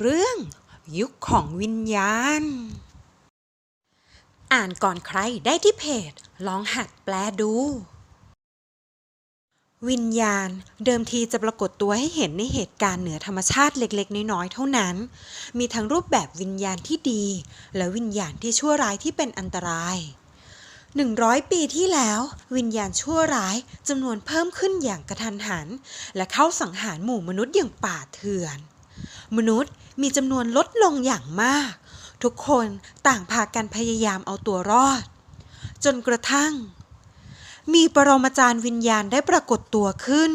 เรื่องยุคของวิญญาณ อ่านก่อนใครได้ที่เพจ ลองหัดแปลดู วิญญาณเดิมทีจะปรากฏตัวให้เห็นในเหตุการณ์เหนือธรรมชาติเล็กๆ น้อยๆ เท่านั้น มีทั้งรูปแบบวิญญาณที่ดี และวิญญาณที่ชั่วร้ายที่เป็นอันตราย100 ปีที่แล้ว วิญญาณชั่วร้ายจำนวนเพิ่มขึ้นอย่างกระทันหัน และเข้าสังหารหมู่มนุษย์อย่างป่าเถื่อน มนุษย์ มีจำนวนลดลงอย่างมาก ทุกคนต่างพากันพยายามเอาตัวรอด จนกระทั่ง มีปรมาจารย์วิญญาณได้ปรากฏตัวขึ้น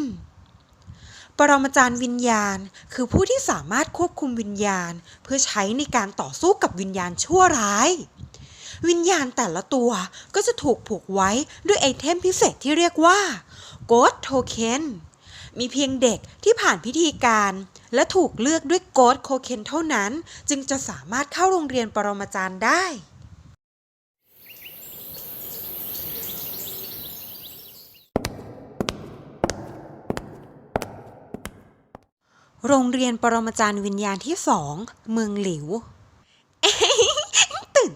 ปรมาจารย์วิญญาณคือผู้ที่สามารถควบคุมวิญญาณ เพื่อใช้ในการต่อสู้กับวิญญาณชั่วร้ายวิญญาณแต่ละตัวก็จะถูกผูกไว้ด้วยไอเทมพิเศษที่เรียกว่า Ghost Token มีเพียงเด็กที่ผ่านพิธีการ และถูกเลือกด้วยโกดโคเคนเท่านั้น จึงจะสามารถเข้าโรงเรียนปรมาจารย์ได้โรงเรียนปรมาจารย์วิญญาณที่สอง เมืองหลิว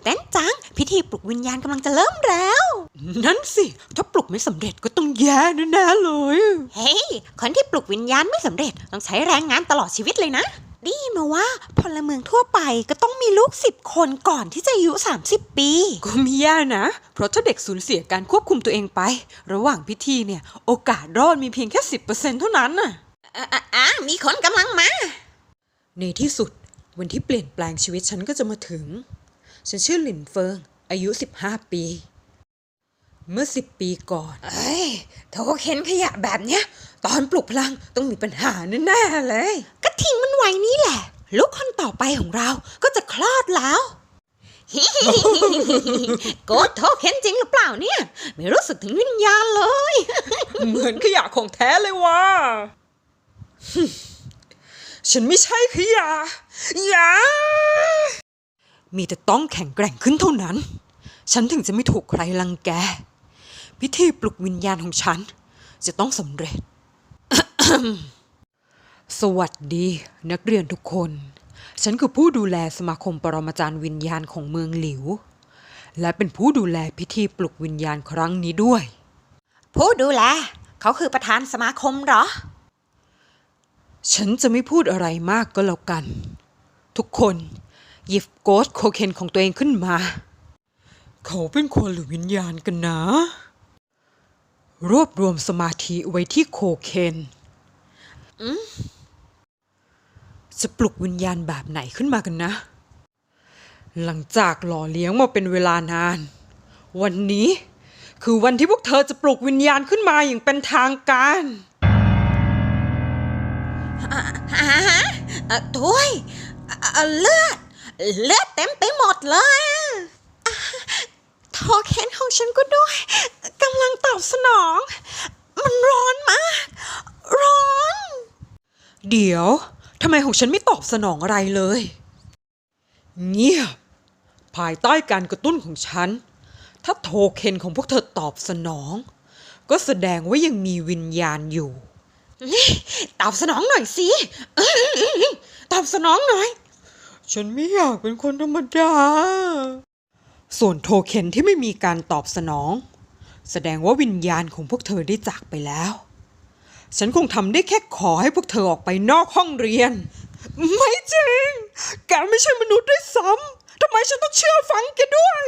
เต้นจัง พิธีปลุกวิญญาณกำลังจะเริ่มแล้ว นั่นสิ ถ้าปลุกไม่สำเร็จก็ต้องแย่แน่ๆเลย เฮ้ย คนที่ปลุกวิญญาณไม่สำเร็จต้องใช้แรงงานตลอดชีวิตเลยนะไดีมาว่าพลเมืองทั่วไปก็ต้องมีลูกสิบคนก่อนที่จะอายุ 30 ปี ก็ไม่แย่นะ เพราะถ้าเด็กสูญเสียการควบคุมตัวเองไป ระหว่างพิธีเนี่ย โอกาสรอดมีเพียงแค่ 10%เท่านั้นน่ะอะมีคนกำลังมา ในที่สุดวันที่เปลี่ยนแปลงชีวิตฉันก็จะมาถึง ฉันชื่อหลินเฟิง อายุ 15 ปี เมื่อ10ปีก่อน เอ้ยโทเข็นขยะแบบเนี้ย ตอนปลุกพลังต้องมีปัญหาแน่ๆเลย ก็ทิ้งมันไว้นี่แหละ ลูกคนต่อไปของเราก็จะคลอดแล้ว โกดโทเข็นจริงหรือเปล่าเนี่ย ไม่รู้สึกถึงวิญญาณเลย เหมือนขยะของแท้เลยว่ะ ฉันไม่ใช่ขยะอย่า มีแต่ต้องแข็งแกร่งขึ้นเท่านั้น ฉันถึงจะไม่ถูกใครลังแก พิธีปลุกวิญญาณของฉัน จะต้องสำเร็จ สวัสดีนักเรียนทุกคน ฉันคือผู้ดูแลสมาคมปรมาจารย์วิญญาณของเมืองหลิว และเป็นผู้ดูแลพิธีปลุกวิญญาณครั้งนี้ด้วย ผู้ดูแล เขาคือประธานสมาคมเหรอ ฉันจะไม่พูดอะไรมากก็แล้วกัน ทุกคน หยิบโกสโคเคนของตัวเองขึ้นมา เขาเป็นคนหรือวิญญาณกันนะ รวบรวมสมาธิไว้ที่โคเคนจะปลุกวิญญาณแบบไหนขึ้นมากันนะ หลังจากหล่อเลี้ยงมาเป็นเวลานาน วันนี้คือวันที่พวกเธอจะปลุกวิญญาณขึ้นมาอย่างเป็นทางการฮะฮะเอ่อถ้วยเอ่อเลือด เลือดเต็มไปหมดเลยอะโทเค็นของฉันก็ด้วยกำลังตอบสนอง มันร้อนมาก ร้อน เดี๋ยวทำไมของฉันไม่ตอบสนองอะไรเลย เงียบ ภายใต้การกระตุ้นของฉัน ถ้าโทเค็นของพวกเธอตอบสนอง ก็แสดงว่ายังมีวิญญาณอยู่ตอบสนองหน่อยสิเอ้ยตอบสนองหน่อย ฉันไม่อยากเป็นคนธรรมดา ส่วนโทเค็นที่ไม่มีการตอบสนอง แสดงว่าวิญญาณของพวกเธอได้จากไปแล้ว ฉันคงทำได้แค่ขอให้พวกเธอออกไปนอกห้องเรียน ไม่จริง แกไม่ใช่มนุษย์ด้วยซ้ำทำไมฉันต้องเชื่อฟังแกด้วย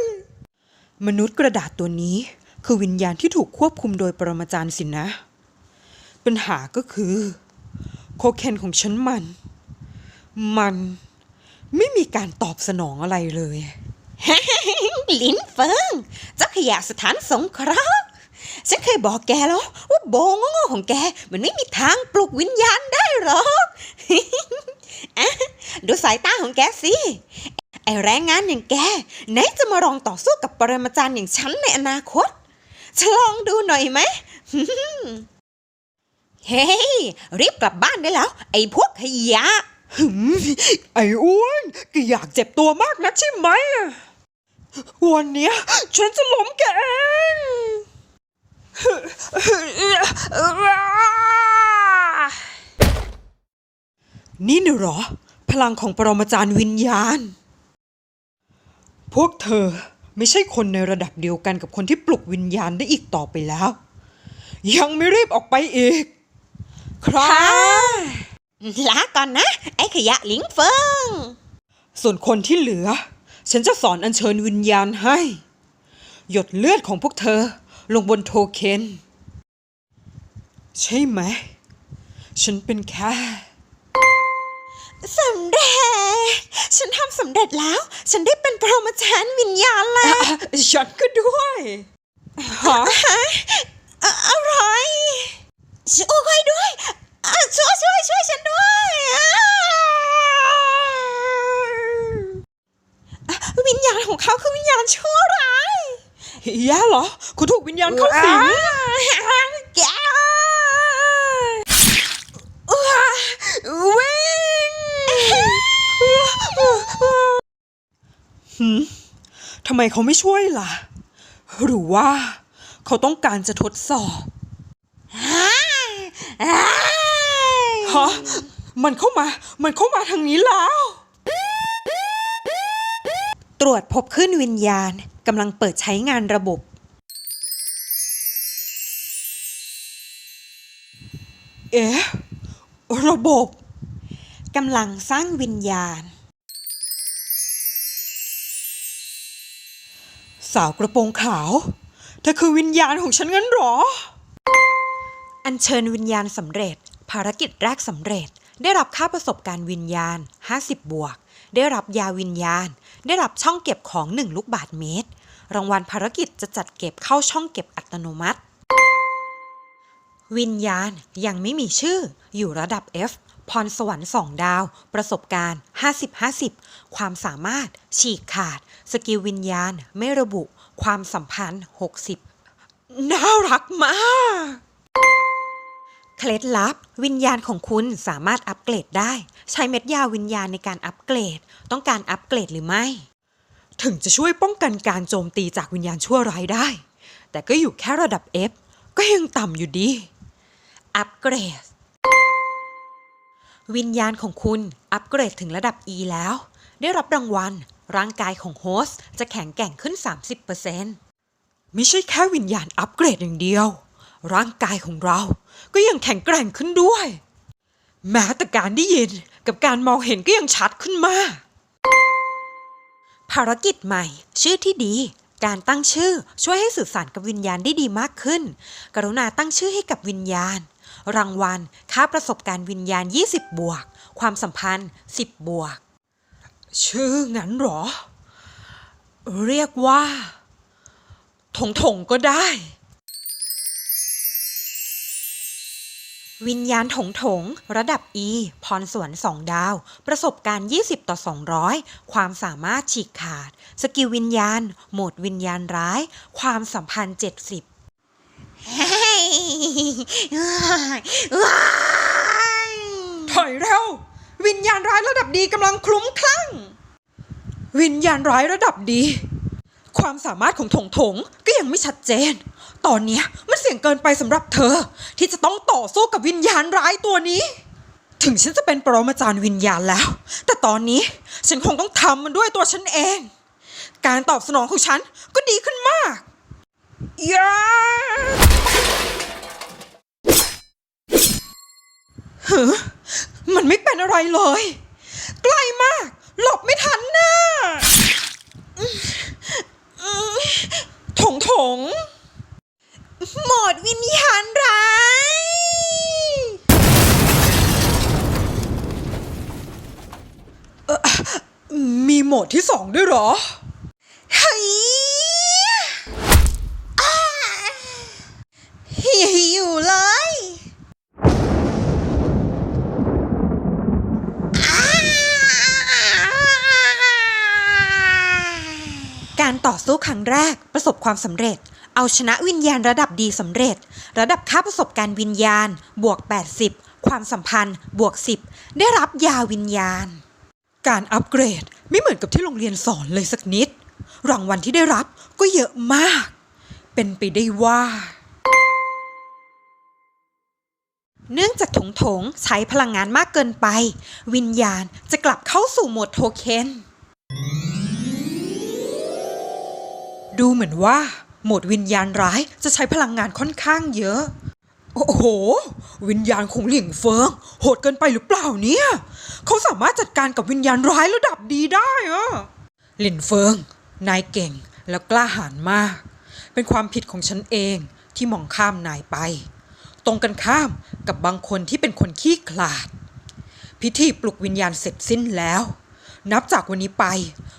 มนุษย์กระดาษตัวนี้คือวิญญาณที่ถูกควบคุมโดยปรมาจารย์สินนะปัญหาก็คือ โคเคนของฉันมัน มัน ไม่มีการตอบสนองอะไรเลยลินเฟิงเจ้าขยะสถานสงเคราะห์ฉันเคยบอกแกแล้วว่าโบงโง่ของแก มันไม่มีทางปลุกวิญญาณได้หรอกอะดูสายตาของแกสิ ไอแรงงานอย่างแก ไหนจะมาลองต่อสู้กับปรมาจารย์อย่างฉันในอนาคตจะลองดูหน่อยไหมเฮ้ยรีบกลับบ้านได้แล้ว ไอ้พวกขยะ หึมไอ้อ้วนแกอยากเจ็บตัวมากนักใช่ไหมอะวันเนี้ยฉันจะล้มแกเองนี่น่ะเหรอ พลังของปรมาจารย์วิญญาณ พวกเธอไม่ใช่คนในระดับเดียวกันกับคนที่ปลุกวิญญาณได้อีกต่อไปแล้ว ยังไม่รีบออกไปอีก ครับ ลาก่อนนะ ไอ้ขยะหลิงเฟิง ส่วนคนที่เหลือ ฉันจะสอนอัญเชิญวิญญาณให้ หยดเลือดของพวกเธอลงบนโทเค็นใช่ไหม ฉันเป็นแค่สำเร็จ ฉันทำสำเร็จแล้ว ฉันได้เป็นปรมาจารย์วิญญาณแล้ว ฉันก็ด้วยฮะอะอะไรช่วยด้วยอะ ช่วยช่วยช่วยฉันด้วยวิญญาณของเขาคือวิญญาณชั่วร้ายแย่เหรอ คุณถูกวิญญาณเข้าสิงแกวิ่งทำไมเขาไม่ช่วยล่ะ หรือว่าเขาต้องการจะทดสอบ ฮะมันเข้ามา มันเข้ามาทางนี้แล้ว ตรวจพบขึ้นวิญญาณกำลังเปิดใช้งานระบบ เอ๊ะ ระบบกำลังสร้างวิญญาณ สาวกระโปรงขาวเธอคือวิญญาณของฉันงั้นเหรอ อัญเชิญวิญญาณสำเร็จ ภารกิจแรกสำเร็จ ได้รับค่าประสบการณ์วิญญาณ 50 บวก ได้รับยาวิญญาณ ได้รับช่องเก็บของ 1 ลูกบาทเมตร รางวัลภารกิจจะจัดเก็บเข้าช่องเก็บอัตโนมัติ วิญญาณยังไม่มีชื่อ อยู่ระดับ F พรสวรรค์2ดาว ประสบการณ์ 50-50 ความสามารถ ฉีกขาด สกิลวิญญาณ ไม่ระบุ ความสัมพันธ์ 60 น่ารักมาก เคล็ดลับ วิญญาณของคุณสามารถอัปเกรดได้ ใช้เม็ดยาวิญญาณในการอัปเกรด ต้องการอัปเกรดหรือไม่ ถึงจะช่วยป้องกันการโจมตีจากวิญญาณชั่วร้ายได้ แต่ก็อยู่แค่ระดับ F ก็ยังต่ำอยู่ดี อัปเกรด วิญญาณของคุณอัปเกรดถึงระดับ E แล้ว ได้รับรางวัล ร่างกายของโฮสต์จะแข็งแกร่งขึ้น 30%ไม่ใช่แค่วิญญาณอัปเกรดอย่างเดียว ร่างกายของเรา ก็ยังแข็งแกร่งขึ้นด้วย แม้แต่การได้ยินกับการมองเห็นก็ยังชัดขึ้นมาก ภารกิจใหม่ ชื่อที่ดี การตั้งชื่อช่วยให้สื่อสารกับวิญญาณได้ดีมากขึ้น กรุณาตั้งชื่อให้กับวิญญาณ รางวัล ค่าประสบการณ์วิญญาณ 20 บวก ความสัมพันธ์ 10 บวก ชื่องั้นหรอ เรียกว่าถงถงก็ได้ วิญญาณถงถง ระดับ E พรสวรรค์2ดาว ประสบการณ์ 20 ต่อ 200 ความสามารถฉีกขาด สกิลวิญญาณ โหมดวิญญาณร้าย ความสัมพันธ์ 70เฮ้ยถอยเร็ว วิญญาณร้ายระดับดีกำลังคลุ้มคลั่ง วิญญาณร้ายระดับดี ความสามารถของถงถงก็ยังไม่ชัดเจน ตอนนี้มันเสี่ยงเกินไปสำหรับเธอ ที่จะต้องต่อสู้กับวิญญาณร้ายตัวนี้ ถึงฉันจะเป็นปรมาจารย์วิญญาณแล้ว แต่ตอนนี้ฉันคงต้องทำมันด้วยตัวฉันเอง การตอบสนองของฉันก็ดีขึ้นมากยาฮ้มันไม่เป็นอะไรเลย ใกล้มาก หลบไม่ทันน่ะถงถง โหมดวิญญาณร้าย มีโหมดที่สองด้วยเหรอ เฮ้ยอ้าหิวเลยอ้าการต่อสู้ครั้งแรกประสบความสำเร็จ เอาชนะวิญญาณระดับดีสำเร็จ ระดับค่าประสบการณ์วิญญาณ บวก 80 ความสัมพันธ์ บวก 10 ได้รับยาวิญญาณ การอัปเกรดไม่เหมือนกับที่โรงเรียนสอนเลยสักนิด รางวัลที่ได้รับก็เยอะมาก เป็นไปได้ว่า เนื่องจากถงถงๆใช้พลังงานมากเกินไป วิญญาณจะกลับเข้าสู่โหมดโทเค็นดูเหมือนว่าโหมดวิญญาณร้ายจะใช้พลังงานค่อนข้างเยอะ โอ้โห วิญญาณของหลิงเฟิง โหดเกินไปหรือเปล่าเนี่ย เขาสามารถจัดการกับวิญญาณร้ายระดับดีได้อะหลินเฟิง นายเก่งและกล้าหาญมาก เป็นความผิดของฉันเองที่มองข้ามนายไป ตรงกันข้ามกับบางคนที่เป็นคนขี้ขลาด พิธีปลุกวิญญาณเสร็จสิ้นแล้ว นับจากวันนี้ไป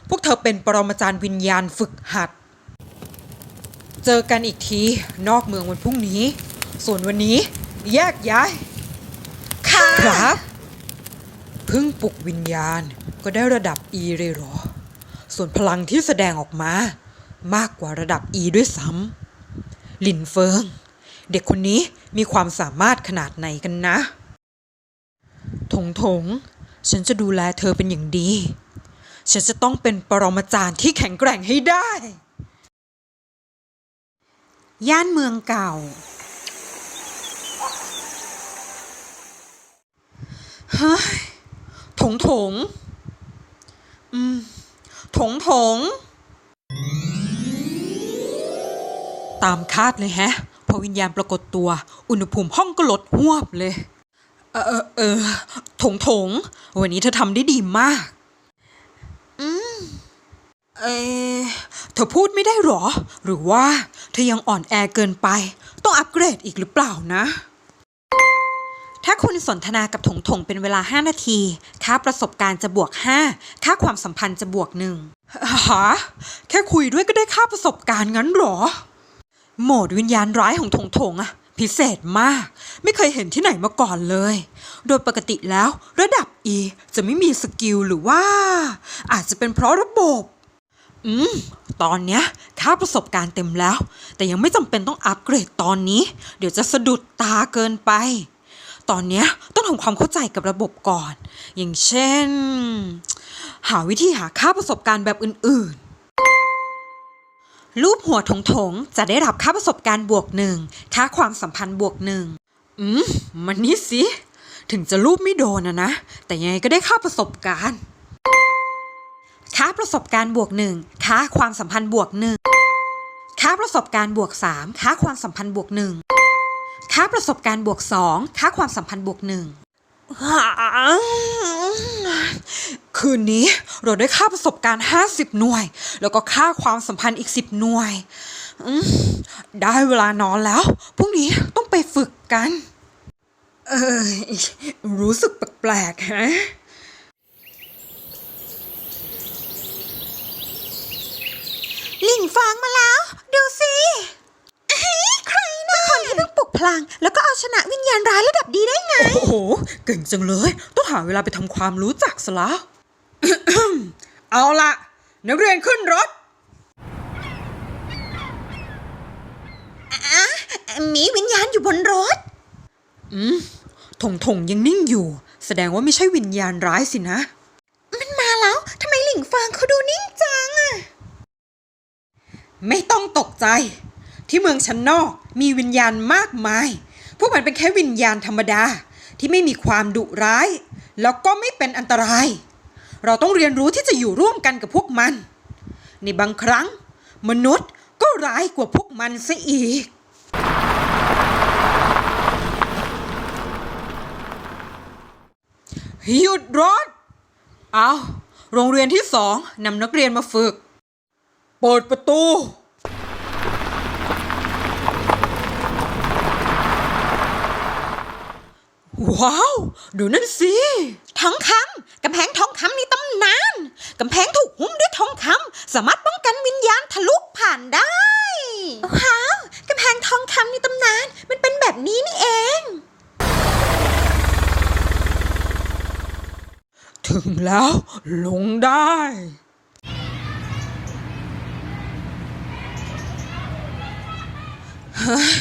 พวกเธอเป็นปรมาจารย์วิญญาณฝึกหัด เจอกันอีกที นอกเมืองวันพรุ่งนี้ ส่วนวันนี้แยกย้าย ค่ะ ครับ เพิ่งปลุกวิญญาณก็ได้ระดับ E เลยเหรอ ส่วนพลังที่แสดงออกมา มากกว่าระดับ E ด้วยซ้ำหลินเฟิง เด็กคนนี้มีความสามารถขนาดไหนกันนะ ถงถง ฉันจะดูแลเธอเป็นอย่างดี ฉันจะต้องเป็นปรมาจารย์ที่แข็งแกร่งให้ได้ ย่านเมืองเก่า เฮ้ย ถงถง อืม ถงถง ตามคาดเลยแฮะ พอวิญญาณปรากฏตัว อุณหภูมิห้องก็ลดหวบเลย เออเออเออถงถง วันนี้เธอทำได้ดีมาก อืม เออเธอพูดไม่ได้หรอ หรือว่าเธอยังอ่อนแอเกินไป ต้องอัปเกรดอีกหรือเปล่านะ ถ้าคุณสนทนากับถงถงเป็นเวลา 5 นาที ค่าประสบการณ์จะบวก 5 ค่าความสัมพันธ์จะบวกหนึ่งฮะแค่คุยด้วยก็ได้ค่าประสบการณ์งั้นหรอ โหมดวิญญาณร้ายของถงถงอะพิเศษมาก ไม่เคยเห็นที่ไหนมาก่อนเลย โดยปกติแล้ว ระดับ E จะไม่มีสกิลหรือว่า อาจจะเป็นเพราะระบบ อืม ตอนเนี้ยค่าประสบการณ์เต็มแล้ว แต่ยังไม่จำเป็นต้องอัปเกรดตอนนี้ เดี๋ยวจะสะดุดตาเกินไป ตอนเนี้ยต้องทำความเข้าใจกับระบบก่อน อย่างเช่น หาวิธีหาค่าประสบการณ์แบบอื่นๆ รูปหัวถงถงๆจะได้รับค่าประสบการณ์บวกหนึ่งค่าความสัมพันธ์บวกหนึ่งอืม มันนี่สิ ถึงจะรูปไม่โดนนะนะ แต่ยังไงก็ได้ค่าประสบการณ์ ค่าประสบการณ์บวกหนึ่งค่าความสัมพันธ์บวกหนึ่งค่าประสบการณ์บวกสามค่าความสัมพันธ์บวกหนึ่งค่าประสบการณ์บวกสองค่าความสัมพันธ์บวกหนึ่งคืนนี้เราได้ค่าประสบการณ์ 50 หน่วย แล้วก็ค่าความสัมพันธ์อีก 10 หน่วยได้เวลานอนแล้วพรุ่งนี้ต้องไปฝึกกัน เออ รู้สึกแปลกๆฮะ ลิงฟางมาแล้ว ดูสิใครนะคนที่เพิ่งปลุกพลัง แล้วก็เอาชนะวิญญาณร้ายระดับดีได้ไง โอ้โห เก่งจังเลย ต้องหาเวลาไปทำความรู้จักซะแล้วเอาละนักเรียนขึ้นรถมีวิญญาณอยู่บนรถ อืมถงถงยังนิ่งอยู่ แสดงว่าไม่ใช่วิญญาณร้ายสินะ มันมาแล้วทำไมหลิงฟางเขาดูนิ่งจังอะ ไม่ต้องตกใจ ที่เมืองชั้นนอกมีวิญญาณมากมาย พวกมันเป็นแค่วิญญาณธรรมดาที่ไม่มีความดุร้าย แล้วก็ไม่เป็นอันตราย เราต้องเรียนรู้ที่จะอยู่ร่วมกันกับพวกมัน ในบางครั้ง มนุษย์ก็ร้ายกว่าพวกมันซะอีก หยุดรถ เอาโรงเรียนที่สองนำนักเรียนมาฝึก เปิดประตู ว้าว ดูนั่นสิทองคำกำแพงทองคำในตำนานกำแพงถูกหุ้มด้วยทองคำสามารถป้องกันวิญญาณทะลุผ่านได้ ว้าวกำแพงทองคำในตำนานมันเป็นแบบนี้นี่เอง ถึงแล้วลงได้ ฮ้ย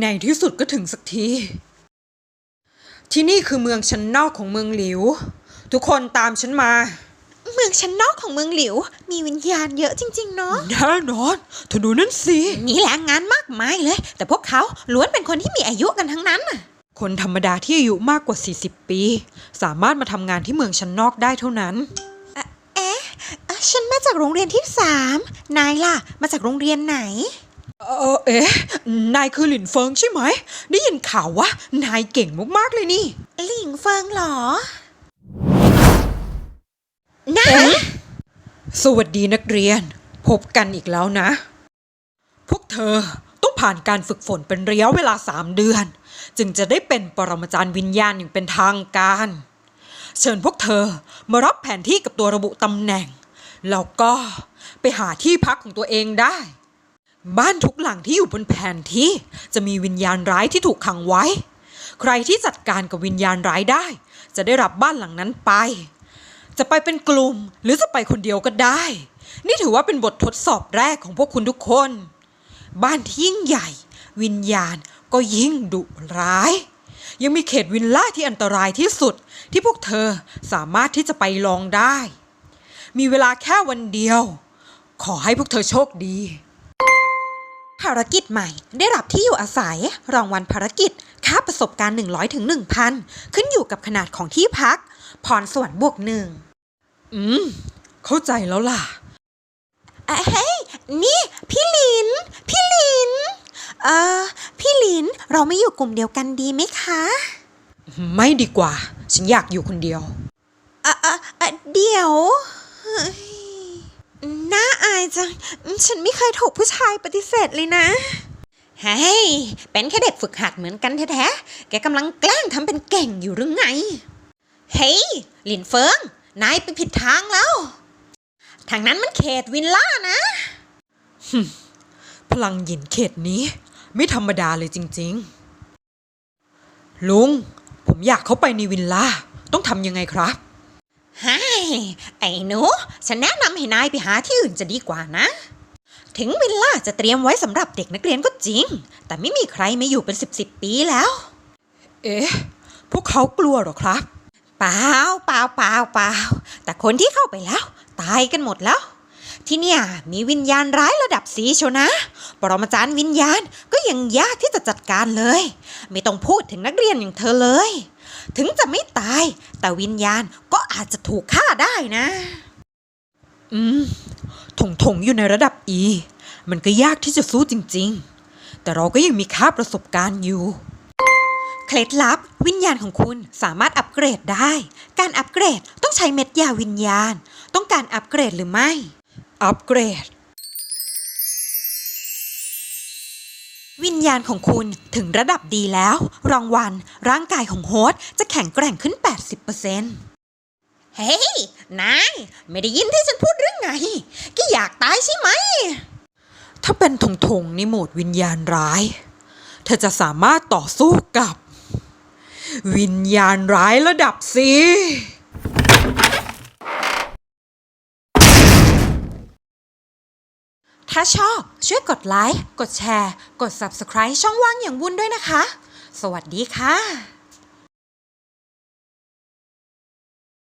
ในที่สุดก็ถึงสักที ที่นี่คือเมืองชั้นนอกของเมืองหลิว ทุกคนตามฉันมา เมืองชั้นนอกของเมืองหลิว มีวิญญาณเยอะจริง ๆ เนาะแน่นอนเธอดูนั่นสิมีแรงงานมากมายเลย แต่พวกเขาล้วนเป็นคนที่มีอายุกันทั้งนั้นน่ะคนธรรมดาที่อายุมากกว่า 40 ปี สามารถมาทำงานที่เมืองชั้นนอกได้เท่านั้น เอ๊ะอะฉันมาจากโรงเรียนที่สามนายล่ะ มาจากโรงเรียนไหน เออเอ๊ะ นายคือหลินเฟิงใช่ไหม ได้ยินข่าวว่านายเก่งมากๆเลยนี่ หลิงเฟิงเหรอ นะสวัสดีนักเรียน พบกันอีกแล้วนะ พวกเธอต้องผ่านการฝึกฝนเป็นระยะเวลา3เดือน จึงจะได้เป็นปรมาจารย์วิญญาณอย่างเป็นทางการ เชิญพวกเธอมารับแผนที่กับตัวระบุตำแหน่ง แล้วก็ไปหาที่พักของตัวเองได้ บ้านทุกหลังที่อยู่บนแผนที่จะมีวิญญาณร้ายที่ถูกขังไว้ ใครที่จัดการกับวิญญาณร้ายได้ จะได้รับบ้านหลังนั้นไป จะไปเป็นกลุ่มหรือจะไปคนเดียวก็ได้ นี่ถือว่าเป็นบททดสอบแรกของพวกคุณทุกคน บ้านที่ยิ่งใหญ่ วิญญาณก็ยิ่งดุร้าย ยังมีเขตวิลล่าที่อันตรายที่สุดที่พวกเธอสามารถที่จะไปลองได้ มีเวลาแค่วันเดียว ขอให้พวกเธอโชคดี ภารกิจใหม่ ได้รับที่อยู่อาศัย รางวัลภารกิจ ค่าประสบการณ์ 100ถึง1,000 ขึ้นอยู่กับขนาดของที่พัก พรส่วนบวกหนึ่ง อืม เข้าใจแล้วล่ะอะเฮ้ย นี่ พี่หลิน พี่หลิน เอ่อ พี่หลิน เราไม่อยู่กลุ่มเดียวกันดีไหมคะ ไม่ดีกว่า ฉันอยากอยู่คนเดียว อะอะอะเดี๋ยวเฮ้ย น่าอายจัง ฉันไม่เคยถูกผู้ชายปฏิเสธเลยนะ เฮ้ย เป็นแค่เด็กฝึกหัดเหมือนกันแท้ๆ แกกำลังแกล้งทำเป็นเก่งอยู่หรือไง เฮ้ย หลินเฟิง นายไปผิดทางแล้ว ทางนั้นมันเขตวินล่านะพลังหยินเขตนี้ ไม่ธรรมดาเลยจริง ๆ ลุง ผมอยากเข้าไปในวิลล่า ต้องทำยังไงครับ ไฮ้ไอ้หนู ฉันแนะนำให้นายไปหาที่อื่นจะดีกว่านะ ถึงวิลล่าจะเตรียมไว้สำหรับเด็กนักเรียนก็จริง แต่ไม่มีใครมาอยู่เป็นสิบสิบปีแล้ว เอ๊ะ พวกเขากลัวเหรอครับ เปล่าเปล่าเปล่าเปล่าแต่คนที่เข้าไปแล้ว ตายกันหมดแล้ว ที่เนี่ยมีวิญญาณร้ายระดับสีโชนะ ปรมาจารย์วิญญาณก็ยังยากที่จะจัดการเลย ไม่ต้องพูดถึงนักเรียนอย่างเธอเลย ถึงจะไม่ตาย แต่วิญญาณก็อาจจะถูกฆ่าได้นะ อืมถงถงๆอยู่ในระดับ E มันก็ยากที่จะสู้จริง ๆ แต่เราก็ยังมีค่าประสบการณ์อยู่ เคล็ดลับ วิญญาณของคุณสามารถอัปเกรดได้ การอัปเกรดต้องใช้เม็ดยาวิญญาณ ต้องการอัปเกรดหรือไม่ อัปเกรด วิญญาณของคุณถึงระดับดีแล้ว รางวัล ร่างกายของโฮสต์จะแข็งแกร่งขึ้น 80%เฮ้ย นาย ไม่ได้ยินที่ฉันพูดเรื่องไงแกอยากตายใช่ไหม ถ้าเป็นถงถงๆในโหมดวิญญาณร้าย เธอจะสามารถต่อสู้กับ วิญญาณร้ายระดับ C ถ้าชอบช่วยกดไลค์ กดแชร์ กด Subscribe ช่องว่างอย่างวุ้นด้วยนะคะ สวัสดีค่ะ